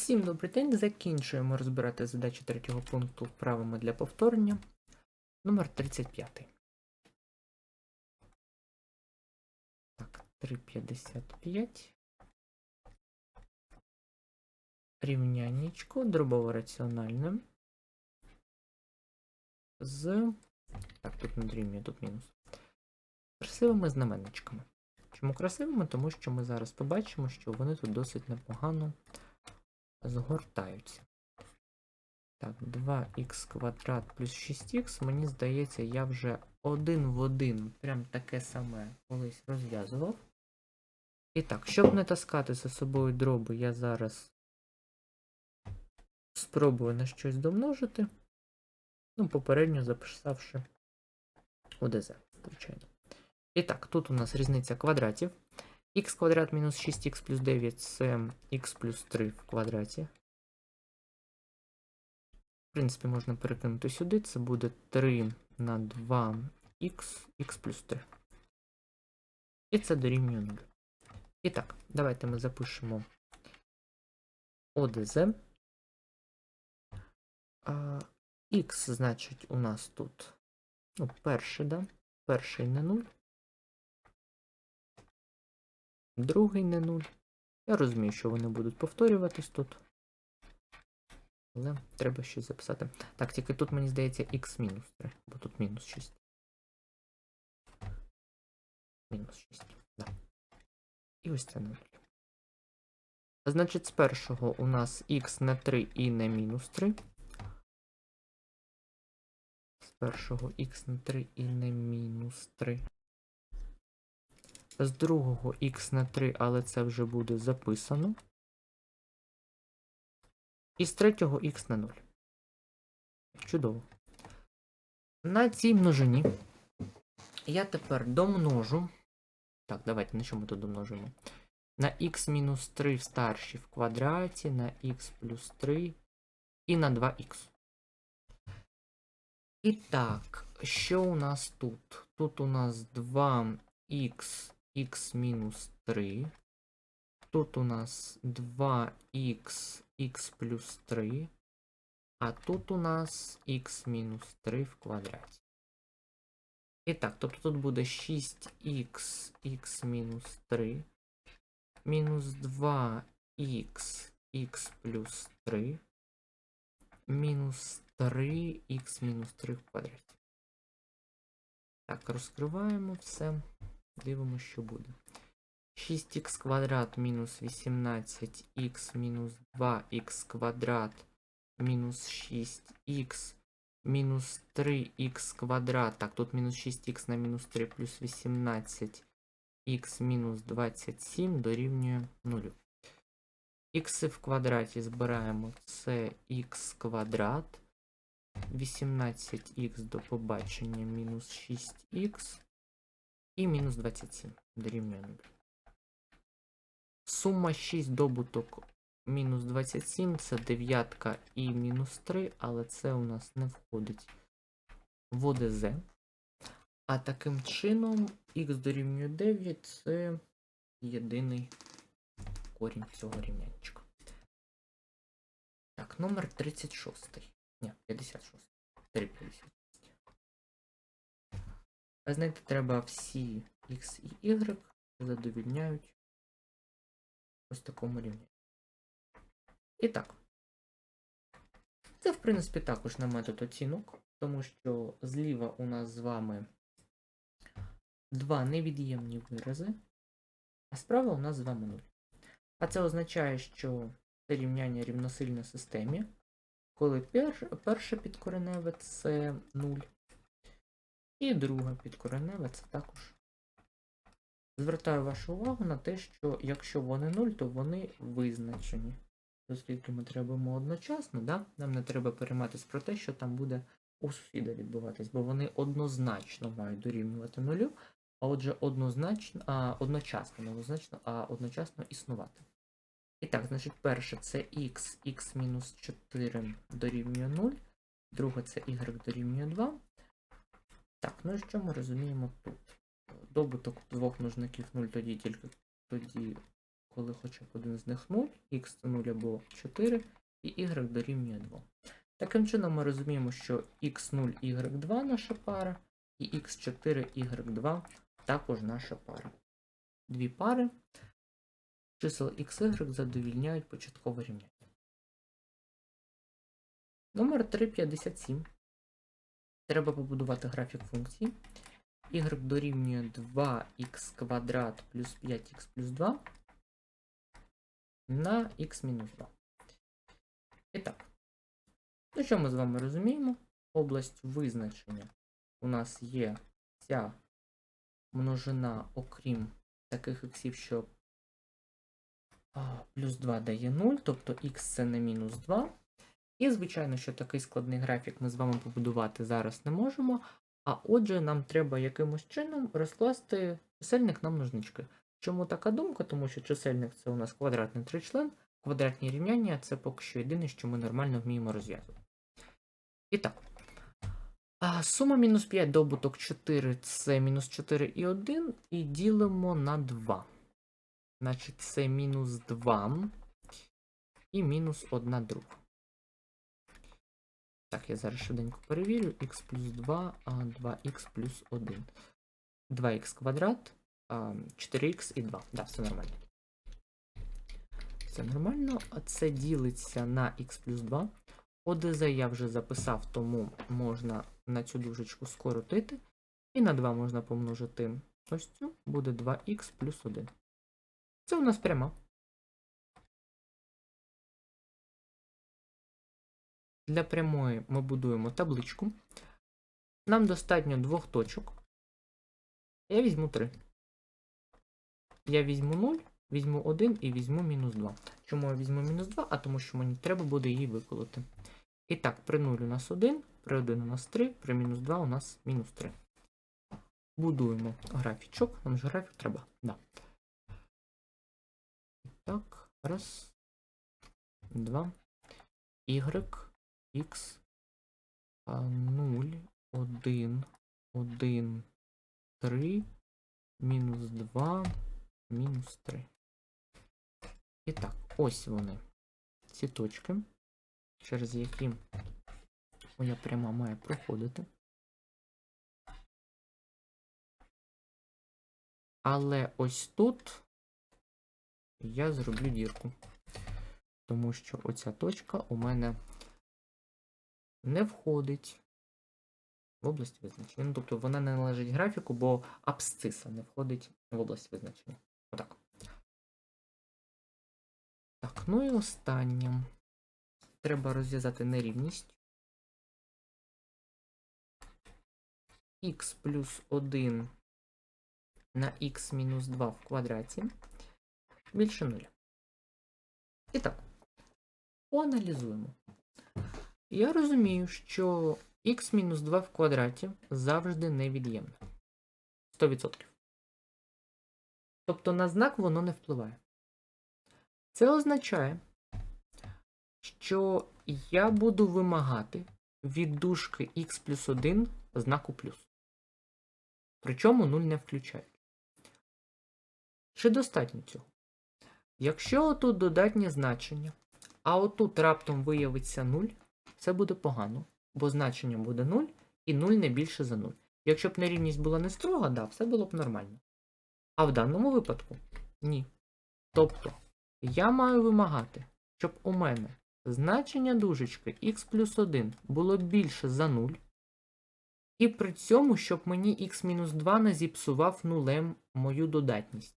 Всім добрий день. Закінчуємо розбирати задачі третього пункту вправами для повторення. Номер 35. Так, 3,55. Рівняннячко дробово раціональне. З. Так, тут не дорівнює, тут мінус. Красивими знаменничками. Чому красивими? Тому що ми зараз побачимо, що вони тут досить непогано згортаються. Так, 2х квадрат плюс 6х, мені здається, я вже один в один, прям таке саме колись розв'язував. І так, щоб не таскати за собою дроби, я зараз спробую на щось домножити. Ну, попередньо записавши ОДЗ, звичайно. І так, тут у нас різниця квадратів. Х квадрат мінус 6х плюс 9 це х плюс 3 в квадраті. В принципі, можна перекинути сюди. Це буде 3 на 2х, х плюс 3. І це дорівнює 0. І так, давайте ми запишемо ОДЗ. Х, значить, у нас тут ну, перший, да? Перший не 0. Другий не 0. Я розумію, що вони будуть повторюватись тут. Але треба щось записати. Так, тільки тут, мені здається, х мінус 3, бо тут мінус 6. Мінус 6. Да. І ось це 0. Значить, з першого у нас х не 3 і не мінус 3. З першого х не 3 і не мінус 3. З другого х на 3, але це вже буде записано. І з третього х на 0. Чудово. На цій множині я тепер домножу. Так, давайте на чому тут домножимо? На х-3 в старшій в квадраті, на х плюс 3 і на 2х. І так, що у нас тут? Тут у нас 2х х мінус 3. Тут у нас 2х х плюс 3. А тут у нас х мінус 3 в квадраті. І так, тобто тут буде 6х х мінус 3. Мінус 2х х плюс 3. Мінус 3х мінус 3 в квадраті. Так, розкриваємо все. Дивимося, що буде. 6х квадрат мінус 18х мінус 2х квадрат мінус 6х мінус 3х квадрат. Так, тут мінус 6х на мінус 3 плюс 18х мінус 27 дорівнює 0. Х в квадраті збираємо це х квадрат. 18х до побачення мінус 6х. І мінус 27 дорівнює 0. Сума 6 добуток мінус 27 це дев'ятка і мінус 3, але це у нас не входить в ОДЗ. А таким чином х дорівнює 9 це єдиний корінь цього рівнянчика. Так, номер 36. Ні, 56. 3,50. А знайти треба всі x і y задовільняють ось такому рівні. І так. Це, в принципі, також на метод оцінок, тому що зліва у нас з вами два невід'ємні вирази, а справа у нас з вами 0. А це означає, що це рівняння рівносильне системі, коли перше підкореневе це 0. І друга підкоренева це також. Звертаю вашу увагу на те, що якщо вони 0, то вони визначені. Оскільки ми требуємо одночасно, да? нам не треба перейматися про те, що там буде у сусіда відбуватись, бо вони однозначно мають дорівнювати нулю, а отже, однозначно, а, одночасно, не однозначно, а одночасно існувати. І так, значить, перше це x, x-4 дорівнює 0, друге це y дорівнює 2. Так, ну і що ми розуміємо тут? Добуток двох множників 0 тоді тільки тоді коли хоча б один з них 0, х це 0 або 4, і y дорівнює 2. Таким чином ми розуміємо, що x0, y2 наша пара, і x4, y2 також наша пара. Дві пари чисел x, y задовільняють початкове рівняння. Номер 357. Треба побудувати графік функції. y дорівнює 2х квадрат плюс 5х плюс 2 на х мінус 2. І так. Ну, що ми з вами розуміємо? Область визначення у нас є ця множина, окрім таких іксів, що плюс 2 дає 0, тобто х це не мінус 2. І, звичайно, що такий складний графік ми з вами побудувати зараз не можемо. А отже, нам треба якимось чином розкласти чисельник на множнички. Чому така думка? Тому що чисельник це у нас квадратний тричлен, квадратні рівняння це поки що єдине, що ми нормально вміємо розв'язувати. І так. Сума мінус 5 добуток 4 це мінус 4 і 1, і ділимо на 2. Значить, це мінус 2 і мінус 1 друга. Так, я зараз швиденько перевірю. х плюс 2, а 2х плюс 1. 2х квадрат, 4х і 2. Да, все нормально. Все нормально. Це ділиться на х плюс 2. ОДЗ я вже записав, тому можна на цю дужечку скоротити. І на 2 можна помножити ось цю, буде 2х плюс 1. Це у нас пряма. Для прямої ми будуємо табличку. Нам достатньо двох точок. Я візьму 3. Я візьму 0, візьму 1 і візьму мінус 2. Чому я візьму мінус 2? А тому що мені треба буде її виколоти. І так, при 0 у нас 1, при 1 у нас 3, при мінус 2 у нас мінус 3. Будуємо графічок. Нам ж графік треба. Да. Так, раз. Два. Y. X. 0, 1, 1, 3, мінус 2, мінус 3. І так, ось вони. Ці точки, через які моя пряма має проходити. Але ось тут я зроблю дірку. Тому що оця точка у мене не входить в область визначення. Ну, тобто вона не належить графіку, бо абсциса не входить в область визначення. Отак. Так, ну і останнє. Треба розв'язати нерівність. х плюс 1 на х мінус 2 в квадраті більше 0. І так, поаналізуємо. Я розумію, що х-2 в квадраті завжди невід'ємне. 100%. Тобто на знак воно не впливає. Це означає, що я буду вимагати від дужки х плюс 1 знаку плюс. Причому 0 не включають. Чи достатньо цього? Якщо отут додатнє значення, а отут раптом виявиться 0, це буде погано, бо значення буде 0 і 0 не більше за 0. Якщо б нерівність була не строга, да, все було б нормально. А в даному випадку ні. Тобто, я маю вимагати, щоб у мене значення дужечки х плюс 1 було більше за 0. І при цьому, щоб мені х-2 не зіпсував нулем мою додатність.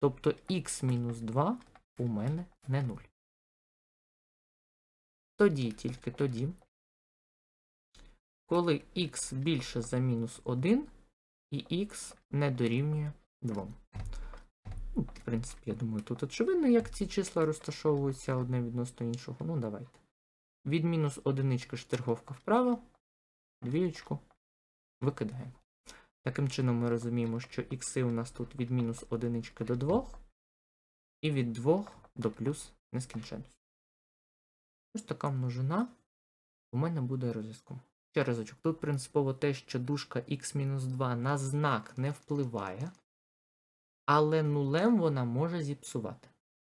Тобто х-2 у мене не 0. Тоді, тільки тоді, коли х більше за мінус 1 і х не дорівнює 2. Ну, в принципі, я думаю, тут очевидно, як ці числа розташовуються одне відносно іншого. Ну, давайте. Від мінус одинички штирговка вправо, двієчку викидаємо. Таким чином ми розуміємо, що ікси у нас тут від мінус одинички до 2 і від 2 до плюс нескінченності. Ось така множина у мене буде розв'язком. Ще разочок, тут принципово те, що дужка х-2 на знак не впливає, але нулем вона може зіпсувати.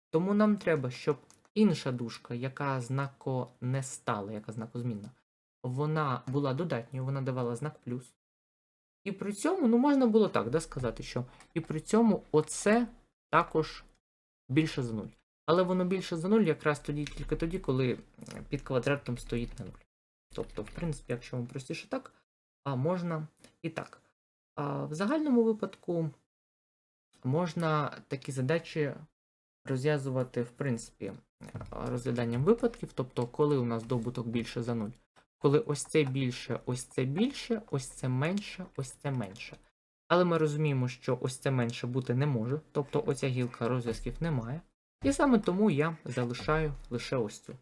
Тому нам треба, щоб інша дужка, яка знако не стала, яка знакозмінна, вона була додатньою, вона давала знак плюс. І при цьому, ну можна було так да, сказати, що і при цьому оце також більше за 0. Але воно більше за 0 якраз тоді, тільки тоді, коли під квадратом стоїть на 0. Тобто, в принципі, якщо вам простіше так, а можна і так. А в загальному випадку можна такі задачі розв'язувати, в принципі, розгляданням випадків, тобто, коли у нас добуток більше за 0. Коли ось це більше, ось це більше, ось це менше, ось це менше. Але ми розуміємо, що ось це менше бути не може, тобто оця гілка розв'язків немає. І саме тому я залишаю лише ось цю.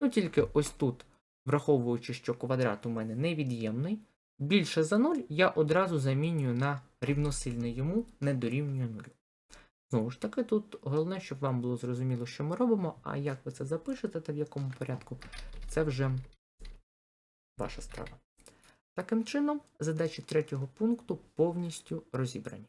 Ну тільки ось тут, враховуючи, що квадрат у мене невід'ємний, більше за 0 я одразу замінюю на рівносильне йому не дорівнює 0. Знову ж таки, тут головне, щоб вам було зрозуміло, що ми робимо, а як ви це запишете та в якому порядку, це вже ваша справа. Таким чином, задачі третього пункту повністю розібрані.